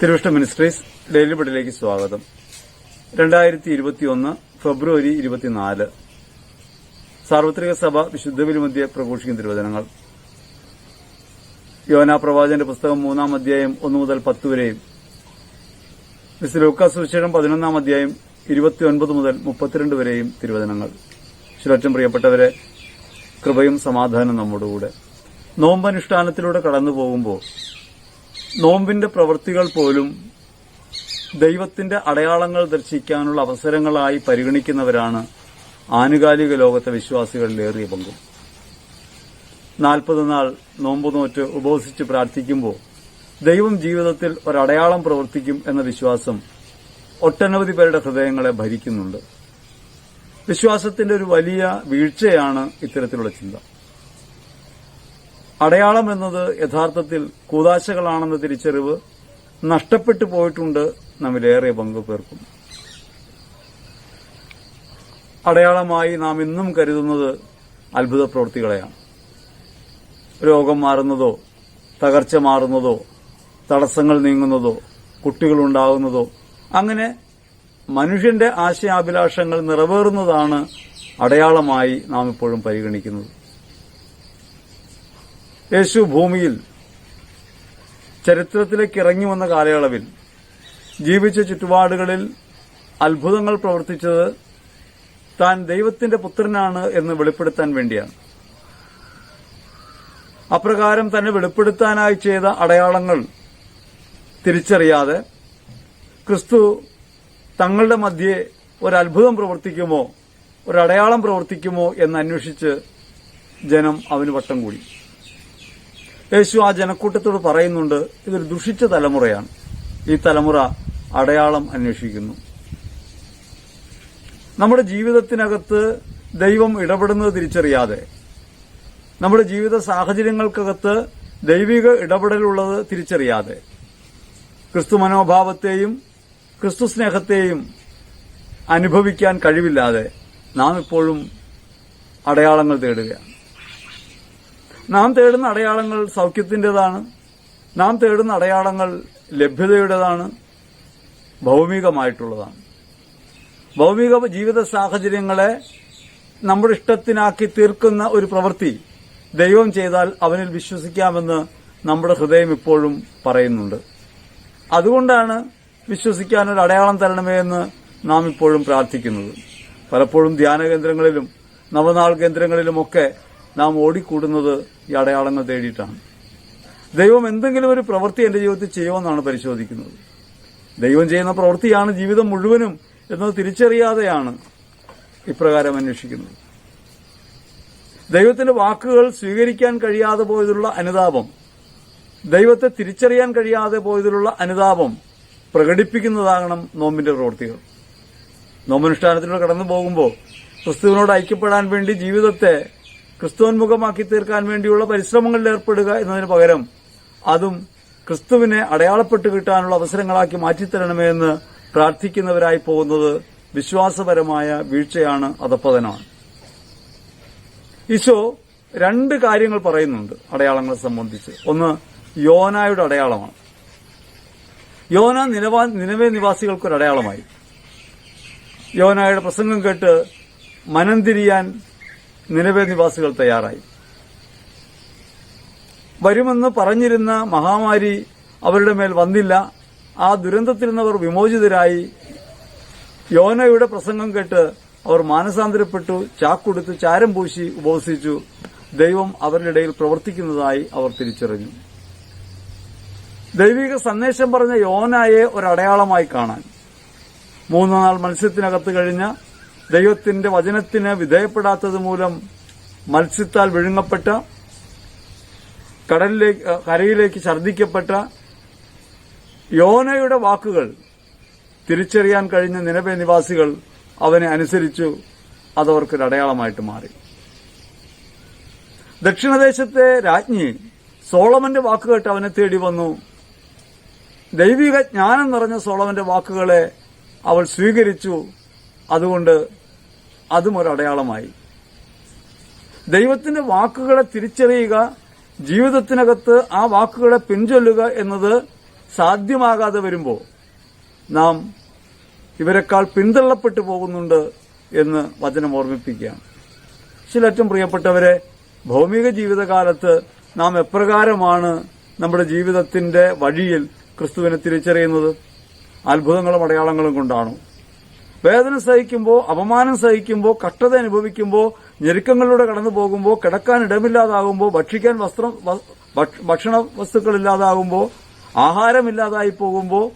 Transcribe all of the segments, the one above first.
തിരുവിഷ്ട ministries daily ബഡിലേക്ക് സ്വാഗതം. രണ്ടായിരത്തി ഇരുപത്തിയൊന്ന് ഫെബ്രുവരി ഇരുപത്തിനാല്. സാർവത്രിക സഭ വിശുദ്ധ വിലുമധ്യ പ്രഘോഷിക്കുന്ന തിരുവചനങ്ങൾ. യോന പ്രവാചന്റെ പുസ്തകം മൂന്നാം അധ്യായം ഒന്നു മുതൽ പത്ത് വരെയും. മിസ് ലൂക്കാ സുവിശേഷം പതിനൊന്നാം അധ്യായം ഇരുപത്തിയൊൻപത് മുതൽ മുപ്പത്തിരണ്ട് വരെയും തിരുവചനങ്ങൾ. ശിലറ്റം പ്രിയപ്പെട്ടവരെ കൃപയും സമാധാനം നമ്മോടുകൂടെ. നോമ്പനുഷ്ഠാനത്തിലൂടെ കടന്നു പോകുമ്പോൾ നോമ്പിന്റെ പ്രവൃത്തികൾ പോലും ദൈവത്തിന്റെ അടയാളങ്ങൾ ദർശിക്കാനുള്ള അവസരങ്ങളായി പരിഗണിക്കുന്നവരാണ് ആനുകാലിക ലോകത്തെ വിശ്വാസികളിലേറിയ പങ്കും. നാൽപ്പത് നാൾ നോമ്പ് നോറ്റ് ഉപവസിച്ച് പ്രാർത്ഥിക്കുമ്പോൾ ദൈവം ജീവിതത്തിൽ ഒരടയാളം പ്രവർത്തിക്കും എന്ന വിശ്വാസം ഒട്ടനവധി പേരുടെ ഹൃദയങ്ങളെ ഭരിക്കുന്നുണ്ട്. വിശ്വാസത്തിന്റെ ഒരു വലിയ വീഴ്ചയാണ് ഇത്തരത്തിലുള്ള ചിന്ത. അടയാളം എന്നത് യഥാർത്ഥത്തിൽ കൂതാശകളാണെന്ന തിരിച്ചറിവ് നഷ്ടപ്പെട്ടു പോയിട്ടുണ്ട് നമ്മിലേറെ പങ്കു പേർക്കും അടയാളമായി നാം ഇന്നും കരുതുന്നത് അത്ഭുത പ്രവൃത്തികളെയാണ്. രോഗം മാറുന്നതോ തകർച്ച മാറുന്നതോ തടസ്സങ്ങൾ നീങ്ങുന്നതോ കുട്ടികളുണ്ടാകുന്നതോ അങ്ങനെ മനുഷ്യന്റെ ആശയാഭിലാഷങ്ങൾ നിറവേറുന്നതാണ് അടയാളമായി നാം ഇപ്പോഴും പരിഗണിക്കുന്നത്. യേശു ഭൂമിയിൽ ചരിത്രത്തിലേക്ക് ഇറങ്ങി വന്ന കാലയളവിൽ ജീവിച്ച ചുറ്റുപാടുകളിൽ അത്ഭുതങ്ങൾ പ്രവർത്തിച്ചത് താൻ ദൈവത്തിന്റെ പുത്രനാണ് എന്ന് വെളിപ്പെടുത്താൻ വേണ്ടിയാണ്. അപ്രകാരം തന്നെ വെളിപ്പെടുത്താനായി ചെയ്ത അടയാളങ്ങൾ തിരിച്ചറിയാതെ ക്രിസ്തു തങ്ങളുടെ മധ്യേ ഒരത്ഭുതം പ്രവർത്തിക്കുമോ ഒരടയാളം പ്രവർത്തിക്കുമോ എന്ന് അന്വേഷിച്ച് ജനം അവന് വട്ടം കൂടി. യേശു ആ ജനക്കൂട്ടത്തോട് പറയുന്നുണ്ട് ഇതൊരു ദുഷിച്ച തലമുറയാണ്. ഈ തലമുറ അടയാളം അന്വേഷിക്കുന്നു. നമ്മുടെ ജീവിതത്തിനകത്ത് ദൈവം ഇടപെടുന്നത് തിരിച്ചറിയാതെ നമ്മുടെ ജീവിത സാഹചര്യങ്ങൾക്കകത്ത് ദൈവിക ഇടപെടലുള്ളത് തിരിച്ചറിയാതെ ക്രിസ്തു മനോഭാവത്തെയും ക്രിസ്തു സ്നേഹത്തെയും അനുഭവിക്കാൻ കഴിവില്ലാതെ നാം ഇപ്പോഴും അടയാളങ്ങൾ തേടുകയാണ്. നാം തേടുന്ന അടയാളങ്ങൾ സൗഖ്യത്തിന്റെതാണ് നാം തേടുന്ന അടയാളങ്ങൾ ലഭ്യതയുടേതാണ്. ഭൗമികമായിട്ടുള്ളതാണ്. ഭൗമിക ജീവിത സാഹചര്യങ്ങളെ നമ്മുടെ ഇഷ്ടത്തിനാക്കി തീർക്കുന്ന ഒരു പ്രവൃത്തി ദൈവം ചെയ്താൽ അവനിൽ വിശ്വസിക്കാമെന്ന് നമ്മുടെ ഹൃദയം ഇപ്പോഴും പറയുന്നുണ്ട്. അതുകൊണ്ടാണ് വിശ്വസിക്കാൻ ഒരു അടയാളം തരണമേ എന്ന് നാം ഇപ്പോഴും പ്രാർത്ഥിക്കുന്നത്. പലപ്പോഴും ധ്യാന കേന്ദ്രങ്ങളിലും നവനാൾ കേന്ദ്രങ്ങളിലുമൊക്കെ നാം ഓടിക്കൂടുന്നത് ഈ അടയാളങ്ങൾ തേടിയിട്ടാണ്. ദൈവം എന്തെങ്കിലും ഒരു പ്രവൃത്തി എന്റെ ജീവിതത്തിൽ ചെയ്യുമെന്നാണ് പരിശോധിക്കുന്നത്. ദൈവം ചെയ്യുന്ന പ്രവൃത്തിയാണ് ജീവിതം മുഴുവനും എന്നത് തിരിച്ചറിയാതെയാണ് ഇപ്രകാരം അന്വേഷിക്കുന്നത്. ദൈവത്തിന്റെ വാക്കുകൾ സ്വീകരിക്കാൻ കഴിയാതെ പോയതിലുള്ള അനുതാപം ദൈവത്തെ തിരിച്ചറിയാൻ കഴിയാതെ പോയതിലുള്ള അനുതാപം പ്രകടിപ്പിക്കുന്നതാകണം നോമ്പിന്റെ പ്രവൃത്തികൾ. നോമ്പനുഷ്ഠാനത്തിലൂടെ കടന്നു പോകുമ്പോൾ ക്രിസ്തുവിനോട് ഐക്യപ്പെടാൻ വേണ്ടി ജീവിതത്തെ ക്രിസ്തുവന്മുഖമാക്കി തീർക്കാൻ വേണ്ടിയുള്ള പരിശ്രമങ്ങളിൽ ഏർപ്പെടുക എന്നതിന് പകരം അതും ക്രിസ്തുവിനെ അടയാളപ്പെട്ട് കിട്ടാനുള്ള അവസരങ്ങളാക്കി മാറ്റിത്തരണമേ എന്ന് പ്രാർത്ഥിക്കുന്നവരായി പോകുന്നത് വിശ്വാസപരമായ വീഴ്ചയാണ് അധപ്പതനമാണ് ഈശോ രണ്ട് കാര്യങ്ങൾ പറയുന്നുണ്ട് അടയാളങ്ങളെ സംബന്ധിച്ച്. ഒന്ന് യോനായുടെ അടയാളമാണ്. യോന നിലവാ നിലവേ നിവാസികൾക്കൊരു അടയാളമായി യോനായുടെ പ്രസംഗം കേട്ട് മനം തിരിയാൻ നിലവേ നിവാസികൾ തയ്യാറായി. വരുമെന്ന് പറഞ്ഞിരുന്ന മഹാമാരി അവരുടെ മേൽ വന്നില്ല. ആ ദുരന്തത്തിൽ നിന്നവർ വിമോചിതരായി. യോനയുടെ പ്രസംഗം കേട്ട് അവർ മാനസാന്തരപ്പെട്ടു ചാക്കൊടുത്ത് ചാരം പൂശി ഉപവസിച്ചു. ദൈവം അവരുടെ ഇടയിൽ പ്രവർത്തിക്കുന്നതായി അവർ തിരിച്ചറിഞ്ഞു. ദൈവിക സന്ദേശം പറഞ്ഞ യോനായെ ഒരടയാളമായി കാണാൻ. മൂന്ന് നാൾ മത്സ്യത്തിനകത്ത് കഴിഞ്ഞ ദൈവത്തിന്റെ വചനത്തിന് വിധേയപ്പെടാത്തത് മൂലം മത്സ്യത്താൽ വിഴുങ്ങപ്പെട്ട കടലിലേക്ക് കരയിലേക്ക് ഛർദ്ദിക്കപ്പെട്ട യോനയുടെ വാക്കുകൾ തിരിച്ചറിയാൻ കഴിഞ്ഞ നിലവെ നിവാസികൾ അവനെ അനുസരിച്ചു അതവർക്കൊരു അടയാളമായിട്ട് മാറി. ദക്ഷിണദേശത്തെ രാജ്ഞി സോളമന്റെ വാക്കുകേട്ട് അവനെ തേടി വന്നു. ദൈവിക ജ്ഞാനം നിറഞ്ഞ സോളമന്റെ വാക്കുകളെ അവൾ സ്വീകരിച്ചു. അതുകൊണ്ട് അതും അടയാളമായി ദൈവത്തിന്റെ വാക്കുകളെ തിരിച്ചറിയുക ജീവിതത്തിനകത്ത് ആ വാക്കുകളെ പിൻചൊല്ലുക എന്നത് സാധ്യമാകാതെ വരുമ്പോൾ നാം ഇവരെക്കാൾ പിന്തള്ളപ്പെട്ടു പോകുന്നുണ്ട് എന്ന് വചനം ഓർമ്മിപ്പിക്കുകയാണ്. ചിലറ്റം പ്രിയപ്പെട്ടവരെ ഭൗമിക ജീവിതകാലത്ത് നാം എപ്രകാരമാണ് നമ്മുടെ ജീവിതത്തിന്റെ വഴിയിൽ ക്രിസ്തുവിനെ തിരിച്ചറിയുന്നത്? അത്ഭുതങ്ങളും അടയാളങ്ങളും കൊണ്ടാണോ? വേദന സഹിക്കുമ്പോൾ അപമാനം സഹിക്കുമ്പോൾ കഷ്ടത അനുഭവിക്കുമ്പോൾ ഞെരുക്കങ്ങളിലൂടെ കടന്നു പോകുമ്പോൾ കിടക്കാൻ ഇടമില്ലാതാകുമ്പോൾ ഭക്ഷിക്കാൻ വസ്ത്രം ഭക്ഷണ വസ്തുക്കളില്ലാതാകുമ്പോൾ ആഹാരമില്ലാതായി പോകുമ്പോൾ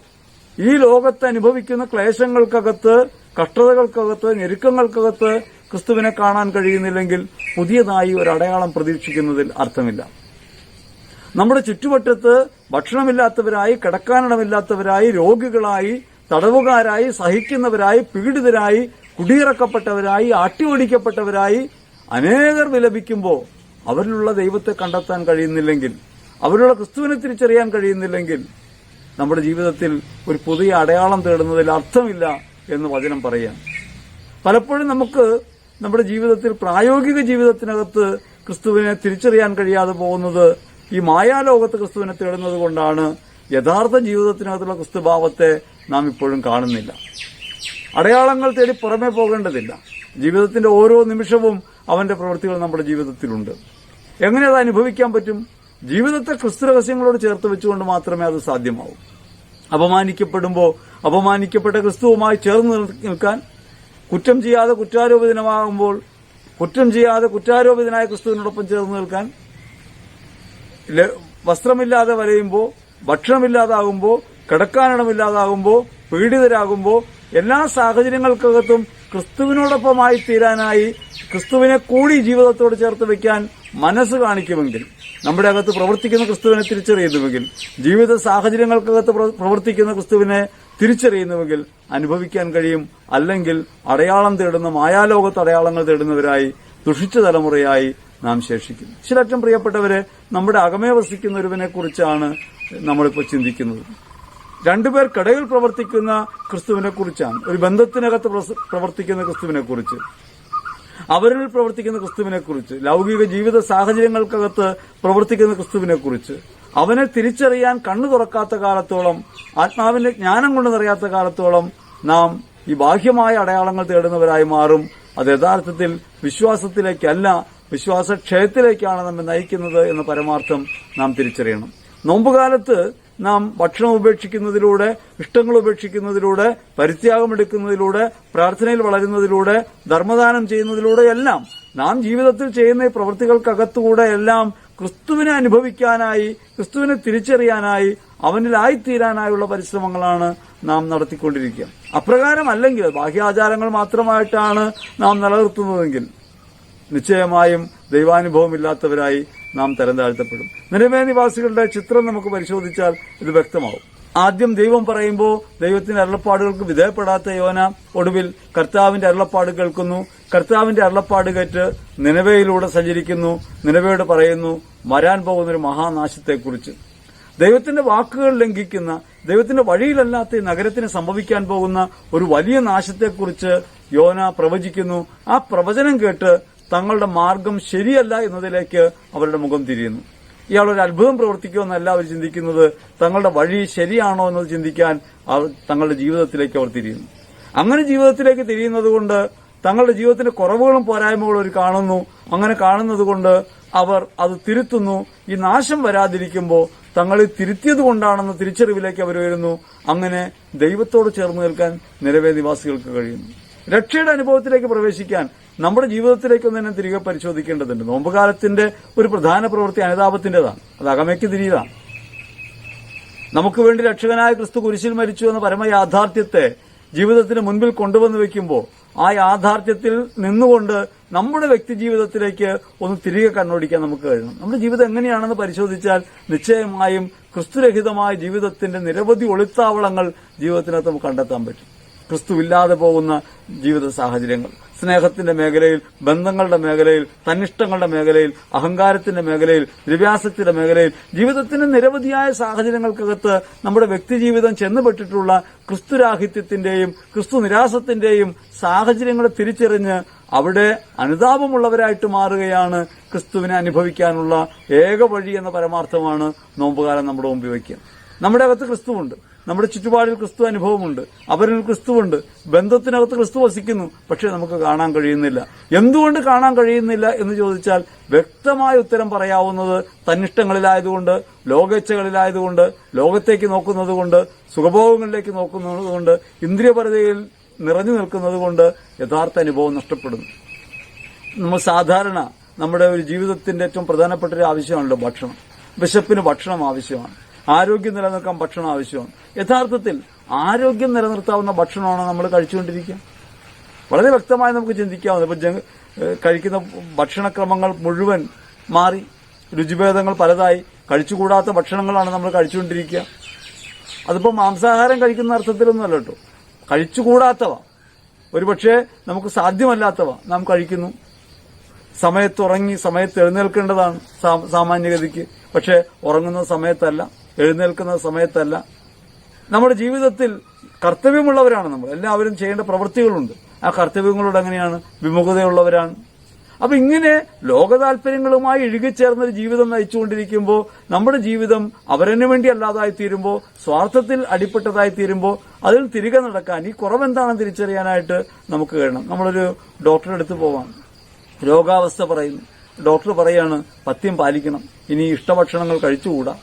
ഈ ലോകത്ത് അനുഭവിക്കുന്ന ക്ലേശങ്ങൾക്കകത്ത് കഷ്ടതകൾക്കകത്ത് ഞെരുക്കങ്ങൾക്കകത്ത് ക്രിസ്തുവിനെ കാണാൻ കഴിയുന്നില്ലെങ്കിൽ പുതിയതായി ഒരു അടയാളം പ്രതീക്ഷിക്കുന്നതിൽ അർത്ഥമില്ല. നമ്മുടെ ചുറ്റുവട്ടത്ത് ഭക്ഷണമില്ലാത്തവരായി കിടക്കാനിടമില്ലാത്തവരായി രോഗികളായി തടവുകാരായി സഹിക്കുന്നവരായി പീഡിതരായി കുടിയിറക്കപ്പെട്ടവരായി ആട്ടിയോടിക്കപ്പെട്ടവരായി അനേകർ വിലപിക്കുമ്പോൾ അവരിലുള്ള ദൈവത്തെ കണ്ടെത്താൻ കഴിയുന്നില്ലെങ്കിൽ അവരുള്ള ക്രിസ്തുവിനെ തിരിച്ചറിയാൻ കഴിയുന്നില്ലെങ്കിൽ നമ്മുടെ ജീവിതത്തിൽ ഒരു പുതിയ അടയാളം തേടുന്നതിൽ അർത്ഥമില്ല എന്ന് വചനം പറയാം പലപ്പോഴും നമുക്ക് നമ്മുടെ ജീവിതത്തിൽ പ്രായോഗിക ജീവിതത്തിനകത്ത് ക്രിസ്തുവിനെ തിരിച്ചറിയാൻ കഴിയാതെ പോകുന്നത് ഈ മായാലോകത്ത് ക്രിസ്തുവിനെ തേടുന്നത് കൊണ്ടാണ്. യഥാർത്ഥ ജീവിതത്തിനകത്തുള്ള ക്രിസ്തുഭാവത്തെ നാം ഇപ്പോഴും കാണുന്നില്ല. അടയാളങ്ങൾ തേടി പുറമേ പോകേണ്ടതില്ല. ജീവിതത്തിന്റെ ഓരോ നിമിഷവും അവന്റെ പ്രവൃത്തികൾ നമ്മുടെ ജീവിതത്തിലുണ്ട്. എങ്ങനെ അത് അനുഭവിക്കാൻ പറ്റും? ജീവിതത്തെ ക്രിസ്തു രഹസ്യങ്ങളോട് ചേർത്ത് വെച്ചുകൊണ്ട് മാത്രമേ അത് സാധ്യമാവൂ. അപമാനിക്കപ്പെടുമ്പോൾ അപമാനിക്കപ്പെട്ട ക്രിസ്തുവുമായി ചേർന്ന് നിൽക്കാൻ കുറ്റം ചെയ്യാതെ കുറ്റാരോപിതനമാകുമ്പോൾ കുറ്റം ചെയ്യാതെ കുറ്റാരോപിതനായ ക്രിസ്തുവിനോടൊപ്പം ചേർന്ന് നിൽക്കാൻ വസ്ത്രമില്ലാതെ വരയുമ്പോൾ ഭക്ഷണമില്ലാതാകുമ്പോൾ കിടക്കാനിടമില്ലാതാകുമ്പോൾ പീഡിതരാകുമ്പോൾ എല്ലാ സാഹചര്യങ്ങൾക്കകത്തും ക്രിസ്തുവിനോടൊപ്പമായി തീരാനായി ക്രിസ്തുവിനെ കൂടി ജീവിതത്തോട് ചേർത്ത് വെക്കാൻ മനസ്സ് കാണിക്കുമെങ്കിൽ നമ്മുടെ അകത്ത് പ്രവർത്തിക്കുന്ന ക്രിസ്തുവിനെ തിരിച്ചറിയുന്നുവെങ്കിൽ ജീവിത സാഹചര്യങ്ങൾക്കകത്ത് പ്രവർത്തിക്കുന്ന ക്രിസ്തുവിനെ തിരിച്ചറിയുന്നുവെങ്കിൽ അനുഭവിക്കാൻ കഴിയും അല്ലെങ്കിൽ അടയാളം തേടുന്ന മായാലോകത്ത് അടയാളങ്ങൾ തേടുന്നവരായി ദുഷിച്ച തലമുറയായി നാം ശേഷിക്കുന്നു. ചിലറ്റം പ്രിയപ്പെട്ടവരെ നമ്മുടെ അകമേ വസിക്കുന്ന ഒരുവനെ കുറിച്ചാണ് നമ്മളിപ്പോൾ ചിന്തിക്കുന്നത്. രണ്ടുപേർക്കിടയിൽ പ്രവർത്തിക്കുന്ന ക്രിസ്തുവിനെ കുറിച്ചാണ്. ഒരു ബന്ധത്തിനകത്ത് പ്രവർത്തിക്കുന്ന ക്രിസ്തുവിനെ കുറിച്ച്. അവരിൽ പ്രവർത്തിക്കുന്ന ക്രിസ്തുവിനെ കുറിച്ച്. ലൗകിക ജീവിത സാഹചര്യങ്ങൾക്കകത്ത് പ്രവർത്തിക്കുന്ന ക്രിസ്തുവിനെ കുറിച്ച്. അവനെ തിരിച്ചറിയാൻ കണ്ണു തുറക്കാത്ത കാലത്തോളം ആത്മാവിന്റെ ജ്ഞാനം കൊണ്ട് നിറയാത്ത കാലത്തോളം നാം ഈ ബാഹ്യമായ അടയാളങ്ങൾ തേടുന്നവരായി മാറും. അത് യഥാർത്ഥത്തിൽ വിശ്വാസത്തിലേക്കല്ല വിശ്വാസക്ഷയത്തിലേക്കാണ് നമ്മെ നയിക്കുന്നത് എന്ന പരമാർത്ഥം നാം തിരിച്ചറിയണം. നോമ്പുകാലത്ത് നാം ഭക്ഷണം ഉപേക്ഷിക്കുന്നതിലൂടെ ഇഷ്ടങ്ങൾ ഉപേക്ഷിക്കുന്നതിലൂടെ പരിത്യാഗമെടുക്കുന്നതിലൂടെ പ്രാർത്ഥനയിൽ വളരുന്നതിലൂടെ ധർമ്മദാനം ചെയ്യുന്നതിലൂടെ എല്ലാം നാം ജീവിതത്തിൽ ചെയ്യുന്ന പ്രവൃത്തികൾക്കകത്തുകൂടെ എല്ലാം ക്രിസ്തുവിനെ അനുഭവിക്കാനായി ക്രിസ്തുവിനെ തിരിച്ചറിയാനായി അവനിലായിത്തീരാനായുള്ള പരിശ്രമങ്ങളാണ് നാം നടത്തിക്കൊണ്ടിരിക്കുക. അപ്രകാരം അപ്രകാരമല്ലെങ്കിൽ ബാഹ്യാചാരങ്ങൾ മാത്രമായിട്ടാണ് നാം നിലനിർത്തുന്നതെങ്കിൽ നിശ്ചയമായും ദൈവാനുഭവമില്ലാത്തവരായി നാം തരം താഴ്ത്തപ്പെടും നിരവേ നിവാസികളുടെ ചിത്രം നമുക്ക് പരിശോധിച്ചാൽ ഇത് വ്യക്തമാവും. ആദ്യം ദൈവം പറയുമ്പോൾ ദൈവത്തിന്റെ അരുളപ്പാടുകൾക്ക് വിധേയപ്പെടാത്ത യോന ഒടുവിൽ കർത്താവിന്റെ അരുളപ്പാട് കേൾക്കുന്നു. കർത്താവിന്റെ അരുളപ്പാട് കേട്ട് നിലവയിലൂടെ സഞ്ചരിക്കുന്നു. നിലവയോട് പറയുന്നു വരാൻ പോകുന്ന ഒരു മഹാനാശത്തെക്കുറിച്ച്. ദൈവത്തിന്റെ വാക്കുകൾ ലംഘിക്കുന്ന ദൈവത്തിന്റെ വഴിയിലല്ലാത്ത നഗരത്തിന് സംഭവിക്കാൻ പോകുന്ന ഒരു വലിയ നാശത്തെക്കുറിച്ച് യോന പ്രവചിക്കുന്നു. ആ പ്രവചനം കേട്ട് തങ്ങളുടെ മാർഗം ശരിയല്ല എന്നതിലേക്ക് അവരുടെ മുഖം തിരിയുന്നു. ഇയാൾ ഒരു അത്ഭുതം പ്രവർത്തിക്കുമെന്നല്ല അവർ ചിന്തിക്കുന്നത്. തങ്ങളുടെ വഴി ശരിയാണോ എന്നത് ചിന്തിക്കാൻ അവർ തങ്ങളുടെ ജീവിതത്തിലേക്ക് അവർ തിരിയുന്നു. അങ്ങനെ ജീവിതത്തിലേക്ക് തിരിയുന്നത് കൊണ്ട് തങ്ങളുടെ ജീവിതത്തിന്റെ കുറവുകളും പോരായ്മകളും അവർ കാണുന്നു. അങ്ങനെ കാണുന്നത് കൊണ്ട് അവർ അത് തിരുത്തുന്നു. ഈ നാശം വരാതിരിക്കുമ്പോൾ തങ്ങളെ തിരുത്തിയത് കൊണ്ടാണെന്ന തിരിച്ചറിവിലേക്ക് അവർ വരുന്നു അങ്ങനെ ദൈവത്തോട് ചേർന്ന് നിൽക്കാൻ നിലവേ നിവാസികൾക്ക് കഴിയുന്നു. രക്ഷയുടെ അനുഭവത്തിലേക്ക് പ്രവേശിക്കാൻ നമ്മുടെ ജീവിതത്തിലേക്ക് തന്നെ തിരികെ പരിശോധിക്കേണ്ടതുണ്ട്. നോമ്പുകാലത്തിന്റെ ഒരു പ്രധാന പ്രവൃത്തി അനുതാപത്തിന്റേതാണ്. അത് അകമയ്ക്ക് തിരിയതാണ് നമുക്ക് വേണ്ടി രക്ഷകനായ ക്രിസ്തു കുരിശിൽ മരിച്ചു എന്ന പരമ യാഥാർത്ഥ്യത്തെ ജീവിതത്തിന് മുൻപിൽ കൊണ്ടുവന്ന് വെക്കുമ്പോൾ ആ യാഥാർത്ഥ്യത്തിൽ നിന്നുകൊണ്ട് നമ്മുടെ വ്യക്തി ജീവിതത്തിലേക്ക് ഒന്ന് തിരികെ കണ്ണോടിക്കാൻ നമുക്ക് കഴിയണം. നമ്മുടെ ജീവിതം എങ്ങനെയാണെന്ന് പരിശോധിച്ചാൽ നിശ്ചയമായും ക്രിസ്തുരഹിതമായ ജീവിതത്തിന്റെ നിരവധി ഒളിത്താവളങ്ങൾ ജീവിതത്തിനകത്ത് നമുക്ക് കണ്ടെത്താൻ പറ്റും. ക്രിസ്തുവില്ലാതെ പോകുന്ന ജീവിത സാഹചര്യങ്ങൾ. സ്നേഹത്തിന്റെ മേഖലയിൽ ബന്ധങ്ങളുടെ മേഖലയിൽ തന്നിഷ്ടങ്ങളുടെ മേഖലയിൽ അഹങ്കാരത്തിന്റെ മേഖലയിൽ ദ്രവ്യാസക്തിയുടെ മേഖലയിൽ ജീവിതത്തിന് നിരവധിയായ സാഹചര്യങ്ങൾക്കകത്ത് നമ്മുടെ വ്യക്തിജീവിതം ചെന്നുപെട്ടിട്ടുള്ള ക്രിസ്തുരാഹിത്യത്തിന്റെയും ക്രിസ്തു നിരാസത്തിന്റെയും സാഹചര്യങ്ങളെ തിരിച്ചറിഞ്ഞ് അവിടെ അനുതാപമുള്ളവരായിട്ട് മാറുകയാണ് ക്രിസ്തുവിനെ അനുഭവിക്കാനുള്ള ഏക വഴി എന്ന പരമാർത്ഥമാണ് നോമ്പുകാലം നമ്മുടെ മുമ്പിൽ വയ്ക്കുക. നമ്മുടെ അകത്ത് ക്രിസ്തുവുണ്ട്. നമ്മുടെ ചുറ്റുപാടിൽ ക്രിസ്തു അനുഭവമുണ്ട്. അവരിൽ ക്രിസ്തുവുണ്ട്. ബന്ധത്തിനകത്ത് ക്രിസ്തു വസിക്കുന്നു. പക്ഷെ നമുക്ക് കാണാൻ കഴിയുന്നില്ല. എന്തുകൊണ്ട് കാണാൻ കഴിയുന്നില്ല എന്ന് ചോദിച്ചാൽ വ്യക്തമായ ഉത്തരം പറയാവുന്നത് തന്നിഷ്ടങ്ങളിലായതുകൊണ്ട് ലോകേച്ഛകളിലായതുകൊണ്ട് ലോകത്തേക്ക് നോക്കുന്നതുകൊണ്ട് സുഖഭോഗങ്ങളിലേക്ക് നോക്കുന്നതുകൊണ്ട് ഇന്ദ്രിയപരതയിൽ നിറഞ്ഞു നിൽക്കുന്നത് കൊണ്ട് യഥാർത്ഥ അനുഭവം നഷ്ടപ്പെടുന്നു. നമ്മൾ സാധാരണ നമ്മുടെ ഒരു ജീവിതത്തിന്റെ ഏറ്റവും പ്രധാനപ്പെട്ട ഒരു ആവശ്യമാണല്ലോ ഭക്ഷണം. വിശപ്പിന് ഭക്ഷണം ആവശ്യമാണ്. ആരോഗ്യം നിലനിർത്താൻ ഭക്ഷണം ആവശ്യമാണ്. യഥാർത്ഥത്തിൽ ആരോഗ്യം നിലനിർത്താവുന്ന ഭക്ഷണമാണ് നമ്മൾ കഴിച്ചുകൊണ്ടിരിക്കുക? വളരെ വ്യക്തമായി നമുക്ക് ചിന്തിക്കാവുന്നത്. ഇപ്പൊ കഴിക്കുന്ന ഭക്ഷണക്രമങ്ങൾ മുഴുവൻ മാറി രുചിഭേദങ്ങൾ പലതായി കഴിച്ചുകൂടാത്ത ഭക്ഷണങ്ങളാണ് നമ്മൾ കഴിച്ചുകൊണ്ടിരിക്കുക. അതിപ്പോ മാംസാഹാരം കഴിക്കുന്ന അർത്ഥത്തിലൊന്നുമല്ല കേട്ടോ. കഴിച്ചുകൂടാത്തവ. ഒരുപക്ഷെ നമുക്ക് സാധ്യമല്ലാത്തവ നാം കഴിക്കുന്നു. സമയത്ത് ഉറങ്ങി സമയത്ത് എഴുന്നേൽക്കേണ്ടതാണ് സാമാന്യഗതിക്ക്. പക്ഷെ ഉറങ്ങുന്ന സമയത്തല്ല. എഴുന്നേൽക്കുന്ന സമയത്തല്ല. നമ്മുടെ ജീവിതത്തിൽ കർത്തവ്യമുള്ളവരാണ് നമ്മൾ. എല്ലാവരും ചെയ്യേണ്ട പ്രവൃത്തികളുണ്ട്. ആ കർത്തവ്യങ്ങളോട് എങ്ങനെയാണ്? വിമുഖതയുള്ളവരാണ്. അപ്പൊ ഇങ്ങനെ ലോക താല്പര്യങ്ങളുമായി ഇഴുകിച്ചേർന്നൊരു ജീവിതം നയിച്ചുകൊണ്ടിരിക്കുമ്പോൾ നമ്മുടെ ജീവിതം അവരന് വേണ്ടി അല്ലാതായി തീരുമ്പോൾ സ്വാർത്ഥത്തിൽ അടിപ്പെട്ടതായി തീരുമ്പോൾ അതിൽ തിരികെ നടക്കാൻ ഈ കുറവെന്താണെന്ന് തിരിച്ചറിയാനായിട്ട് നമുക്ക് കഴിയണം. നമ്മളൊരു ഡോക്ടറെ അടുത്ത് പോവാം. രോഗാവസ്ഥ പറയുന്നു. ഡോക്ടർ പറയാണ് പഥ്യം പാലിക്കണം. ഇനി ഇഷ്ടഭക്ഷണങ്ങൾ കഴിച്ചുകൂടാ.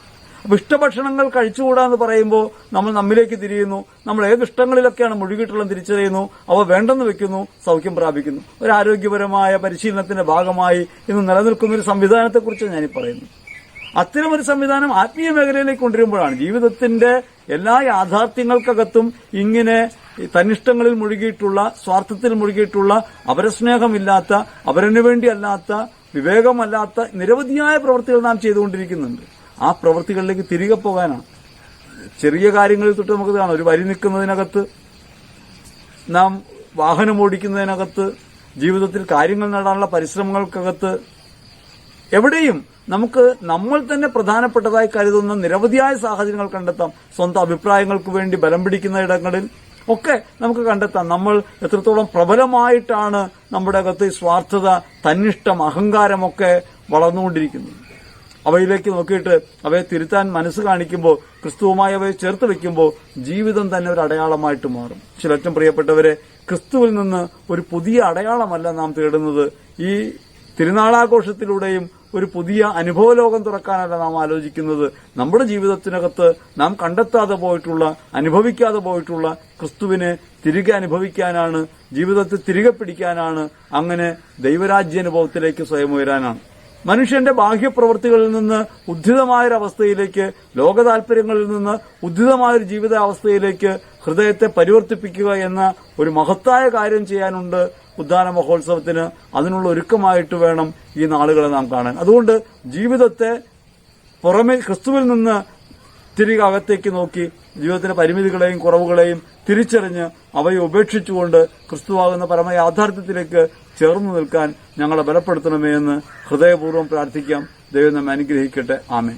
അപ്പൊ ഇഷ്ടഭക്ഷണങ്ങൾ കഴിച്ചുകൂടാന്ന് പറയുമ്പോൾ നമ്മൾ നമ്മിലേക്ക് തിരിയുന്നു. നമ്മൾ ഏത് ഇഷ്ടങ്ങളിലൊക്കെയാണ് മുഴുകിയിട്ടുള്ളത് തിരിച്ചറിയുന്നു. അവ വേണ്ടെന്ന് വെക്കുന്നു സൗഖ്യം പ്രാപിക്കുന്നു. ഒരു ആരോഗ്യപരമായ പരിശീലനത്തിന്റെ ഭാഗമായി ഇന്ന് നിലനിൽക്കുന്ന ഒരു സംവിധാനത്തെക്കുറിച്ച് ഞാനീ പറയുന്നു. അത്തരമൊരു സംവിധാനം ആത്മീയ മേഖലയിലേക്ക് കൊണ്ടുവരുമ്പോഴാണ് ജീവിതത്തിന്റെ എല്ലാ യാഥാർത്ഥ്യങ്ങൾക്കകത്തും ഇങ്ങനെ തന്നിഷ്ടങ്ങളിൽ മുഴുകിയിട്ടുള്ള സ്വാർത്ഥത്തിൽ മുഴുകിയിട്ടുള്ള അപരസ്നേഹമില്ലാത്ത അവരനു വേണ്ടിയല്ലാത്ത വിവേകമല്ലാത്ത നിരവധിയായ പ്രവൃത്തികൾ നാം ചെയ്തുകൊണ്ടിരിക്കുന്നുണ്ട്. ആ പ്രവൃത്തികളിലേക്ക് തിരികെ പോകാനാണ്. ചെറിയ കാര്യങ്ങളിൽ തൊട്ട് നമുക്ക് കാണാം. ഒരു വരി നിൽക്കുന്നതിനകത്ത് നാം വാഹനം ഓടിക്കുന്നതിനകത്ത് ജീവിതത്തിൽ കാര്യങ്ങൾ നേടാനുള്ള പരിശ്രമങ്ങൾക്കകത്ത് എവിടെയും നമുക്ക് നമ്മൾ തന്നെ പ്രധാനപ്പെട്ടതായി കരുതുന്ന നിരവധിയായ സാഹചര്യങ്ങൾ കണ്ടെത്താം. സ്വന്തം അഭിപ്രായങ്ങൾക്ക് വേണ്ടി ബലം പിടിക്കുന്ന ഇടങ്ങളിൽ ഒക്കെ നമുക്ക് കണ്ടെത്താം. നമ്മൾ എത്രത്തോളം പ്രബലമായിട്ടാണ് നമ്മുടെ അകത്ത് സ്വാർത്ഥത തന്നിഷ്ടം അഹങ്കാരമൊക്കെ വളർന്നുകൊണ്ടിരിക്കുന്നത്. അവയിലേക്ക് നോക്കിയിട്ട് അവയെ തിരുത്താൻ മനസ്സ് കാണിക്കുമ്പോൾ ക്രിസ്തുവുമായി അവയെ ചേർത്ത് വെക്കുമ്പോൾ ജീവിതം തന്നെ ഒരു അടയാളമായിട്ട് മാറും. ചിലറ്റം പ്രിയപ്പെട്ടവരെ ക്രിസ്തുവിൽ നിന്ന് ഒരു പുതിയ അടയാളമല്ല നാം തേടുന്നത്. ഈ തിരുനാളാഘോഷത്തിലൂടെയും ഒരു പുതിയ അനുഭവ ലോകം തുറക്കാനല്ല നാം ആലോചിക്കുന്നത്. നമ്മുടെ ജീവിതത്തിനകത്ത് നാം കണ്ടെത്താതെ പോയിട്ടുള്ള അനുഭവിക്കാതെ പോയിട്ടുള്ള ക്രിസ്തുവിനെ തിരികെ അനുഭവിക്കാനാണ് ജീവിതത്തെ തിരികെ പിടിക്കാനാണ് അങ്ങനെ ദൈവരാജ്യാനുഭവത്തിലേക്ക് സ്വയം ഉയരാനാണ്. മനുഷ്യന്റെ ബാഹ്യപ്രവൃത്തികളിൽ നിന്ന് ഉദ്ധിതമായൊരവസ്ഥയിലേക്ക് ലോക താല്പര്യങ്ങളിൽ നിന്ന് ഉദ്ധിതമായൊരു ജീവിതാവസ്ഥയിലേക്ക് ഹൃദയത്തെ പരിവർത്തിപ്പിക്കുക എന്ന ഒരു മഹത്തായ കാര്യം ചെയ്യാനുണ്ട് ഉദ്ദാന മഹോത്സവത്തിന്. അതിനുള്ള ഒരുക്കമായിട്ട് വേണം ഈ നാളുകളെ നാം കാണാൻ. അതുകൊണ്ട് ജീവിതത്തെ പുറമെ ക്രിസ്തുവിൽ നിന്ന് തിരികെ അകത്തേക്ക് നോക്കി ജീവിതത്തിന്റെ പരിമിതികളെയും കുറവുകളെയും തിരിച്ചറിഞ്ഞ് അവയെ ഉപേക്ഷിച്ചുകൊണ്ട് ക്രിസ്തുവാകുന്ന പരമ യാഥാർത്ഥ്യത്തിലേക്ക് ചേർന്നു നിൽക്കാൻ ഞങ്ങളെ ബലപ്പെടുത്തണമേ എന്ന് ഹൃദയപൂർവം പ്രാർത്ഥിക്കാം. ദൈവം നമ്മെ അനുഗ്രഹിക്കട്ടെ. ആമേൻ.